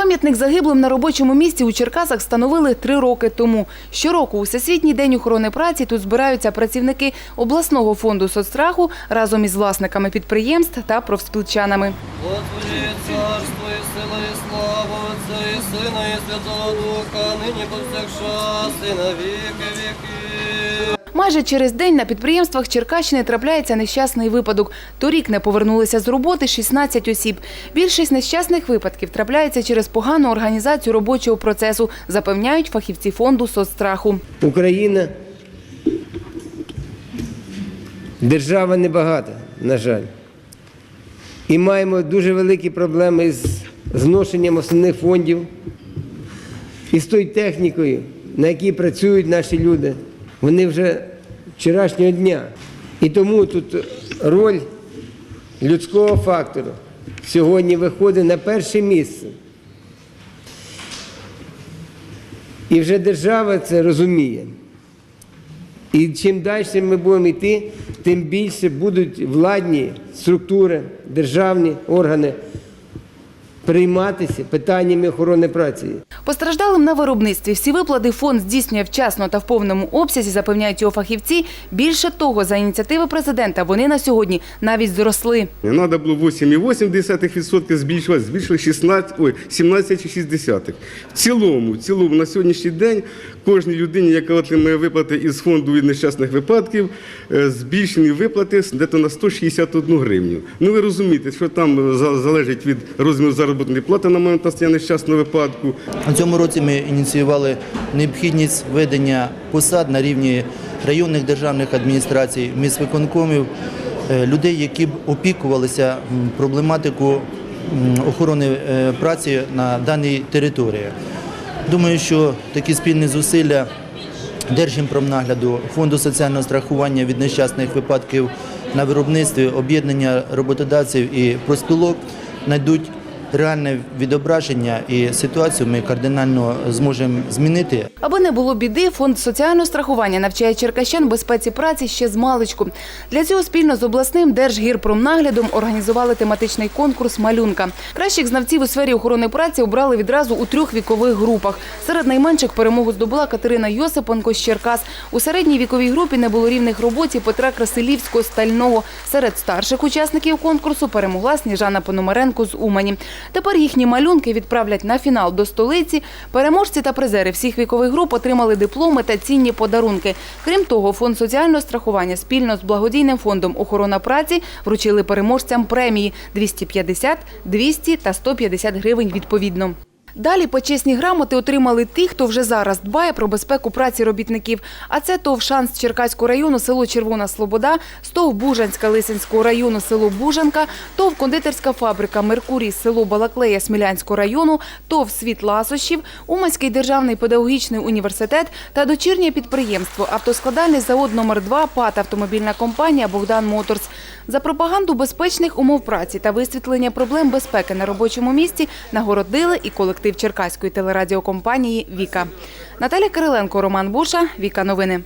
Пам'ятник загиблим на робочому місці у Черкасах встановили три роки тому. Щороку у Всесвітній день охорони праці тут збираються працівники обласного фонду соцстраху разом із власниками підприємств та профспілчанами. Господи, царство і слава Отця Сина і Святого Духа, нині повсякчас і на віки віки. Майже через день на підприємствах Черкащини трапляється нещасний випадок. Торік не повернулися з роботи 16 осіб. Більшість нещасних випадків трапляється через погану організацію робочого процесу, запевняють фахівці фонду соцстраху. Україна держава небагата, на жаль. І маємо дуже великі проблеми з зношенням основних фондів і з тою технікою, на якій працюють наші люди. Вони вже вчорашнього дня. І тому тут роль людського фактору сьогодні виходить на перше місце. І вже держава це розуміє. І чим далі ми будемо йти, тим більше будуть владні структури, державні органи прийматися питаннями охорони праці. Постраждалим на виробництві всі виплати фонд здійснює вчасно та в повному обсязі, запевняють його фахівці. Більше того, за ініціативи президента вони на сьогодні навіть зросли. Надо було 8,8% збільшувати, збільшили 16, ой, 17,6. В цілому, в цілому на сьогоднішній день кожній людині, яка отримує виплати із фонду від нещасних випадків, е, збільшені виплати десь на 161 гривню. Ну ви розумієте, що там залежить від розміру заробітної плати на момент настання нещасного випадку. У цьому році ми ініціювали необхідність введення посад на рівні районних державних адміністрацій, міськвиконкомів, е, людей, які б опікувалися проблематику охорони е, праці на даній території. Думаю, що такі спільні зусилля Держімпромнагляду, Фонду соціального страхування від нещасних випадків на виробництві, об'єднання роботодавців і проспілок знайдуть реальне відображення і ситуацію ми кардинально зможемо змінити. Аби не було біди, фонд соціального страхування навчає черкащан безпеці праці ще з маличку. Для цього спільно з обласним Держгірпромнаглядом організували тематичний конкурс Малюнка. Кращих знавців у сфері охорони праці обрали відразу у трьох вікових групах. Серед найменших перемогу здобула Катерина Йосипенко з Черкас. У середній віковій групі не було рівних роботі Петра Красилівського стального. Серед старших учасників конкурсу перемогла Сніжана Пономаренко з Умані. Тепер їхні малюнки відправлять на фінал до столиці. Переможці та призери всіх вікових груп отримали дипломи та цінні подарунки. Крім того, фонд соціального страхування спільно з благодійним фондом охорона праці вручили переможцям премії 250, 200 та 150 гривень відповідно. Далі почесні грамоти отримали ті, хто вже зараз дбає про безпеку праці робітників. А це ТОВ «Шанс» Черкаського району, село Червона Слобода, СТОВ Бужанська Лисинського району, село Бужанка, ТОВ кондитерська фабрика «Меркурій» село Балаклея Смілянського району, ТОВ «Світ Ласощів», Уманський державний педагогічний університет та дочірнє підприємство «Автоскладальний завод номер 2 ПАТ «Автомобільна компанія «Богдан Моторс». За пропаганду безпечних умов праці та висвітлення проблем безпеки на робочому місці нагородили і колектив Черкаської телерадіокомпанії «Віка». Наталя Кириленко, Роман Буша, «Віка Новини».